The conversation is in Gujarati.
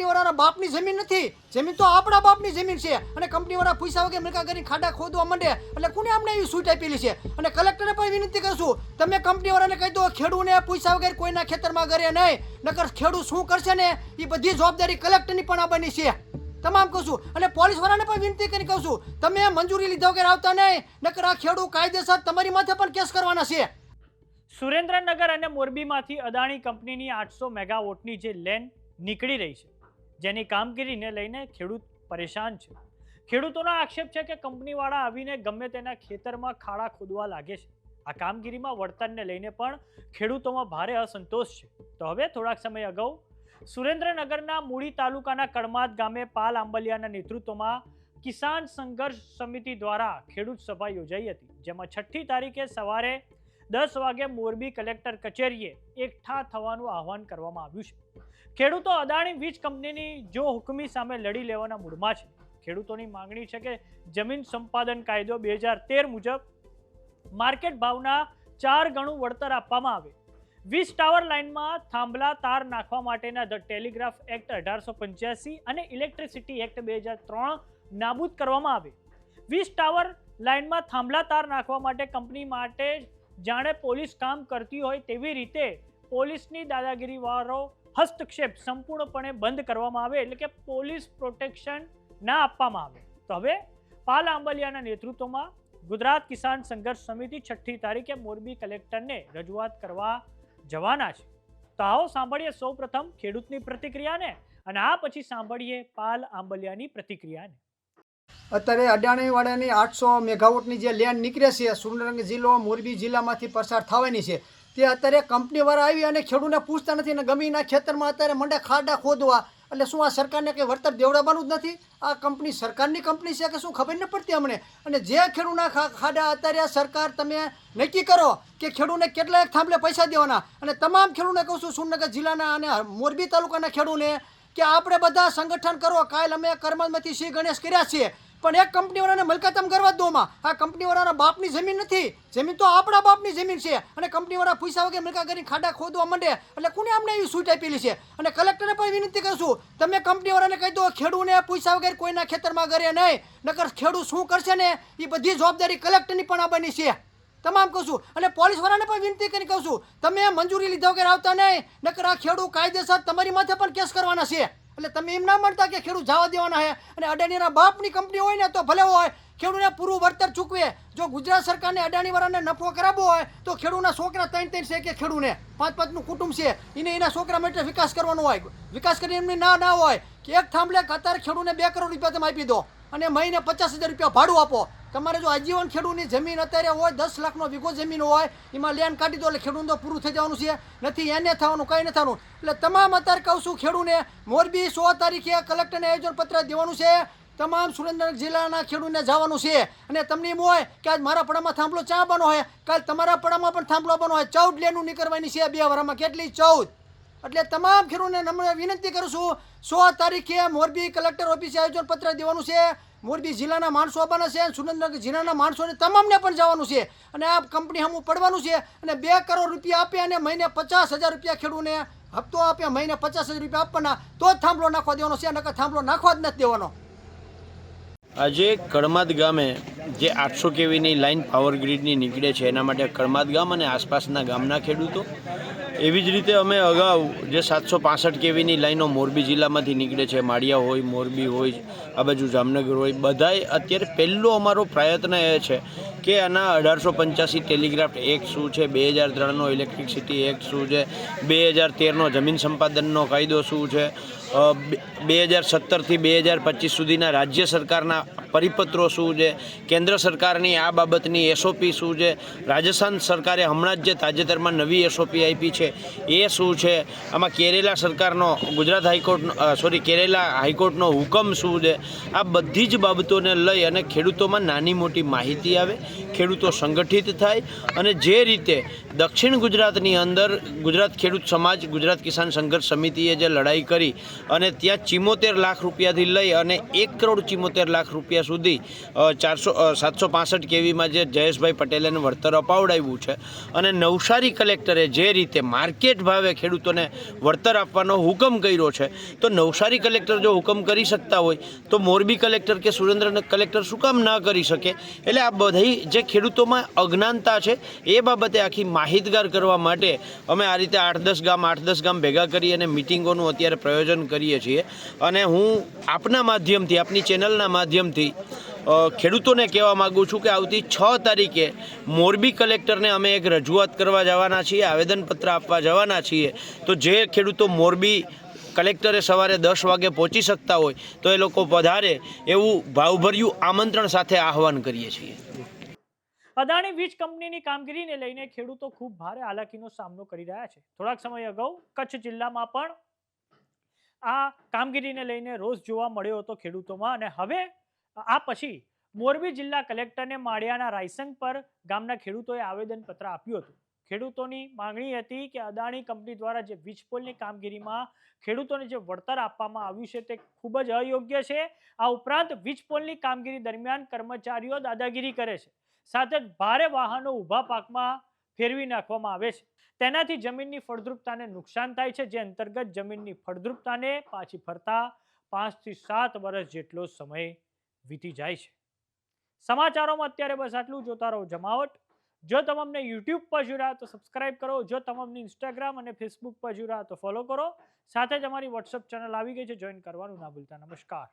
કંપનીવાળાના બાપની જમીન નથી. જમીન તો આપણા બાપની જમીન છે. અને કંપનીવાળા પૈસા વગર મિલકા કરીને ખાડા ખોદવા માંડે. એટલે કોને અમને એવી છૂટ આપેલી છે? અને કલેક્ટરને પણ વિનંતી કરશું તમે કંપનીવાળાને કહી દો, ખેડૂને પૈસા વગર કોઈના ખેતરમાં કરે નહીં. નકર ખેડૂત શું કરશે ને? એ બધી જવાબદારી કલેક્ટરની પણ આવવાની છે. તમામ કહું છું. અને પોલીસવાળાને પણ વિનંતી કરી કહું છું, તમે મંજૂરી લીધા વગર આવતા નહીં. નકર આ ખેડૂત કાયદેસર તમારી માથે પણ કેસ કરવાના છે. સુરેન્દ્રનગર અને મોરબીમાંથી અદાણી કંપનીની આઠસો મેગાવોટની જે લેન નીકળી રહી છે. જેની કામગીરીને લઈને ખેડૂત પરેશાન છે. ખેડૂતોનો આક્ષેપ છે કે કંપનીવાળા આવીને ગમે તેના ખેતરમાં ખાડા ખોદવા લાગે છે. આ કામગીરીમાં વળતરને લઈને પણ ખેડૂતોમાં ભારે અસંતોષ છે. તો હવે થોડાક સમય અગાઉ સુરેન્દ્રનગરના મૂળી તાલુકાના કડમાદ ગામે પાલ આંબલિયાના નેતૃત્વમાં કિસાન સંઘર્ષ સમિતિ દ્વારા ખેડૂત સભા યોજાઈ હતી, જેમાં છઠ્ઠી તારીખે સવારે દસ વાગે મોરબી કલેક્ટર કચેરીએ એકઠા થવાનું આહવાન કરવામાં આવ્યું છે. ખેડૂતો અદાણી વીજ કંપનીની જો હુકમી સામે લડી લેવાના મૂડમાં છે. ખેડૂતોની માંગણી છે કે જમીન સંપાદન કાયદો બે મુજબ માર્કેટ ભાવના ચાર ગણું વળતર આપવામાં આવે. વીજ ટાવર લાઇનમાં થાંભલા તાર નાખવા માટેના ધ ટેલિગ્રાફ એક્ટ અઢારસો પંચ્યાસી અને ઇલેક્ટ્રિસિટી એક્ટ બે નાબૂદ કરવામાં આવે. વીજ ટાવર લાઇનમાં થાંભલા તાર નાખવા માટે કંપની માટે જાણે પોલીસ કામ કરતી હોય તેવી રીતે પોલીસની દાદાગીરીવાળો હસ્તક્ષેપ સંપૂર્ણપણે બંધ કરવામાં આવે એટલે કે પોલીસ પ્રોટેક્શન ના આપવામાં આવે. તો હવે પાલ આંબલિયાના નેતૃત્વમાં ગુજરાત કિસાન સંઘર્ષ સમિતિ છઠ્ઠી તારીખે મોરબી કલેક્ટરને રજૂઆત કરવા જવાના છે. તો આવો સાંભળીએ સૌપ્રથમ ખેડૂતની પ્રતિક્રિયાને અને આ પછી સાંભળીએ પાલ આંબલિયાની પ્રતિક્રિયાને. અત્યારે અડાણીવાડાની આઠસો મેગાવોટની જે લેન્ડ નીકળે છે, સુરેન્દ્રનગર જિલ્લો મોરબી જિલ્લામાંથી પસાર થવાની છે. તે અત્યારે કંપનીવાળા આવી અને ખેડૂતને પૂછતા નથી અને ગમીના ખેતરમાં અત્યારે મંડે ખાડા ખોદવા. એટલે શું આ સરકારને કંઈ વળતર દેવડાવવાનું જ નથી? આ કંપની સરકારની કંપની છે કે શું ખબર ન પડતી અમને? અને જે ખેડૂતના ખાડા અત્યારે સરકાર તમે નક્કી કરો કે ખેડૂતને કેટલા થાંભલે પૈસા દેવાના. અને તમામ ખેડૂતને કહું છું સુરનગર જિલ્લાના અને મોરબી તાલુકાના ખેડૂતને કે આપણે બધા સંગઠન કરો. કાલ અમે કર્મમાંથી શ્રી ગણેશ કર્યા છીએ. પણ એક કંપનીવાળાને મલકતમ કરવા દો આ કંપનીવાળાના બાપની જમીન નથી. જમીન તો આપણા બાપની જમીન છે. અને કંપનીવાળા પૈસા વગર મલકા કરીને ખાડા ખોદવા માંડે. એટલે કોને અમને એવી છૂટ આપેલી છે? અને કલેક્ટરને પણ વિનંતી કરશું તમે કંપનીવાળાને કહી દો, ખેડૂને પૈસા વગર કોઈના ખેતરમાં કરે નહીં. નકર ખેડૂત શું કરશે ને? એ બધી જવાબદારી કલેક્ટરની પણ આવવાની છે. તમામ કહું છું. અને પોલીસવાળાને પણ વિનંતી કરી કહું છું, તમે મંજૂરી લીધા વગર આવતા નહીં. નકર આ ખેડૂત કાયદેસર તમારી માથે પણ કેસ કરવાના છે. એટલે તમે એમ ના માનતા કે ખેડૂત જવા દેવાના છે અને અડાણીના બાપની કંપની હોય ને તો ભલે હોય, ખેડૂતને પૂરું વળતર ચૂકવે. જો ગુજરાત સરકારને અડાણીવાળાને નફો કરાવવો હોય, તો ખેડૂતના છોકરા ત્રણ ત્રણ છે કે ખેડૂને પાંચ પાંચનું કુટુંબ છે, એને એના છોકરા માટે વિકાસ કરવાનો હોય. વિકાસ કરી એમની ના ના હોય. કે એક થાંભલે અત્યારે ખેડૂને બે કરોડ રૂપિયા તમે આપી દો અને મહિને પચાસ હજાર રૂપિયા ભાડું આપો. તમારે જો આજીવન ખેડૂતની જમીન અત્યારે હોય, દસ લાખનો વીઘો જમીન હોય, એમાં લેન્ડ કાઢી દો એટલે ખેડૂત તો પૂરું થઈ જવાનું છે. નથી, એને થવાનું, કંઈ નથી થવાનું. એટલે તમામ અત્યારે કહું છું ખેડૂને મોરબી સો તારીખે કલેક્ટરને આયોજન પત્ર દેવાનું છે. તમામ સુરેન્દ્રનગર જિલ્લાના ખેડૂતને જવાનું છે. અને તમને એમ હોય કે આજ મારા પડામાં થાંભલો ચા બનો હોય કાલ તમારા પડામાં પણ થાંભલો બનો હોય ચૌદ લેનું નીકળવાની છે બે વારમાં. કેટલી? ચૌદ. એટલે તમામ ખેડૂતને નમ્ર વિનંતી કરું છું. સો તારીખે મોરબી કલેક્ટર ઓફિસે આયોજન પત્ર દેવાનું છે. મોરબી જિલ્લાના માણસો આવવાના છે અને સુરેન્દ્રનગર જિલ્લાના માણસોને તમામને પણ જવાનું છે. અને આ કંપની હમું પડવાનું છે અને બે કરોડ રૂપિયા આપે અને મહિને પચાસ હજાર રૂપિયા ખેડૂને હપ્તો આપે, મહિને પચાસ હજાર રૂપિયા આપવાના, તો જ થાંભલો નાખવા દેવાનો છે, નકર થાંભલો નાખવા જ નથી દેવાનો. આજે કડમાદ ગામે જે આઠસો કેવીની લાઇન પાવર ગ્રીડની નીકળે છે, એના માટે કડમાદ ગામ અને આસપાસના ગામના ખેડૂતો એવી જ રીતે અમે અગાઉ જે સાતસો પાસઠ કેવીની લાઈનો મોરબી જિલ્લામાંથી નીકળે છે, માળિયા હોય, મોરબી હોય, આ બાજુ જામનગર હોય, બધાય અત્યારે પહેલો અમારો પ્રયત્ન એ છે કે આના અઢારસો પંચ્યાસી ટેલિગ્રાફ એક્ટ શું છે, બે હજાર ત્રણનો ઇલેક્ટ્રિસિટી એક્ટ શું છે, બે હજાર તેરનો જમીન સંપાદનનો કાયદો શું છે બે હજાર સત્તરથી બે હજાર પચીસ સુધીના રાજ્ય સરકારના પરિપત્રો શું છે? કેન્દ્ર સરકારની આ બાબતની એસઓપી શું છે? રાજસ્થાન સરકારે હમણાં જ જે તાજેતરમાં નવી એસઓપી આપી છે, એ શું છે? આમાં કેરેલા સરકારનો, Gujarat high court sorry Kerala હાઈકોર્ટનો હુકમ શું છે? આ બધી જ બાબતોને લઈ અને ખેડૂતોમાં નાની મોટી માહિતી આવે, ખેડૂતો સંગઠિત થાય અને જે રીતે દક્ષિણ ગુજરાતની અંદર ગુજરાત ખેડૂત સમાજ, ગુજરાત કિસાન સંઘર્ષ સમિતિએ જે લડાઈ કરી અને ત્યાં ચિમોતેર લાખ રૂપિયાથી લઈ અને એક કરોડ ચિમોતેર લાખ રૂપિયા અત્યાર સુધી ચારસો સાતસો પાસઠ કેવીમાં જે જયેશભાઈ પટેલે વળતર અપાવડાવ્યું છે અને નવસારી કલેક્ટરે જે રીતે માર્કેટ ભાવે ખેડૂતોને વળતર આપવાનો હુકમ કર્યો છે, તો નવસારી કલેક્ટર જો હુકમ કરી શકતા હોય, તો મોરબી કલેક્ટર કે સુરેન્દ્રનગર કલેક્ટર શું કામ ન કરી શકે? એટલે આ બધી જે ખેડૂતોમાં અજ્ઞાનતા છે, એ બાબતે આખી માહિતગાર કરવા માટે અમે આ રીતે આઠ દસ ગામ, આઠ દસ ગામ ભેગા કરી અને મિટિંગોનું અત્યારે પ્રયોજન કરીએ છીએ. અને હું આપના માધ્યમથી, આપની ચેનલના માધ્યમથી અ, ખેડૂતોને કહેવા માગું છું કે આવતી છ તારીખે મોરબી કલેક્ટરને અમે એક રજૂઆત કરવા જવાના છીએ આવેદનપત્ર આપવા જવાના છીએ. તો જે ખેડૂતો મોરબી કલેક્ટરે સવારે દસ વાગે પહોંચી શકતા હોય તો એ લોકો પધારે એવું ભાવભર્યું આમંત્રણ સાથે આહવાન કરીએ છીએ. અદાણી વીજ કંપનીની કામગીરીને લઈને ખેડૂતો ખૂબ ભારે હાલાકીનો સામનો કરી રહ્યા છે. થોડાક સમય અગાઉ કચ્છ જિલ્લામાં પણ આ કામગીરીને લઈને રોષ જોવા મળ્યો હતો ખેડૂતોમાં અને હવે આ પછી મોરબી જિલ્લા કલેક્ટરને માળિયાના રાયસંગ પર ગામના ખેડૂતોએ આવેદનપત્ર આપ્યું હતું. ખેડૂતોની માંગણી હતી કે અદાણી કંપની દ્વારા જે વીજપોલની કામગીરીમાં ખેડૂતોને જે વળતર આપવામાં આવ્યું છે તે ખૂબ જ અયોગ્ય છે. આ ઉપરાંત વીજપોલની કામગીરી દરમિયાન કર્મચારીઓ દાદાગીરી કરે છે. સાથે જ ભારે વાહનો ઊભા પાકમાં ફેરવી નાખવામાં આવે છે. તેનાથી જમીનની ફળદ્રુપતાને નુકસાન થાય છે, જે અંતર્ગત જમીનની ફળદ્રુપતાને પાછી ફરતા પાંચથી સાત વર્ષ જેટલો સમય વીતી જાય છે. સમાચારોમાં અત્યારે બસ આટલું જોતા રહો જમાવટ. જો તમને યુટ્યુબ પર જોડા તો સબસ્ક્રાઇબ કરો. જો તમને ઇન્સ્ટાગ્રામ અને ફેસબુક પર જોડા તો ફોલો કરો. સાથે જ અમારી વોટ્સઅપ ચેનલ આવી ગઈ છે. જોઈન કરવાનું ના ભૂલતા. નમસ્કાર.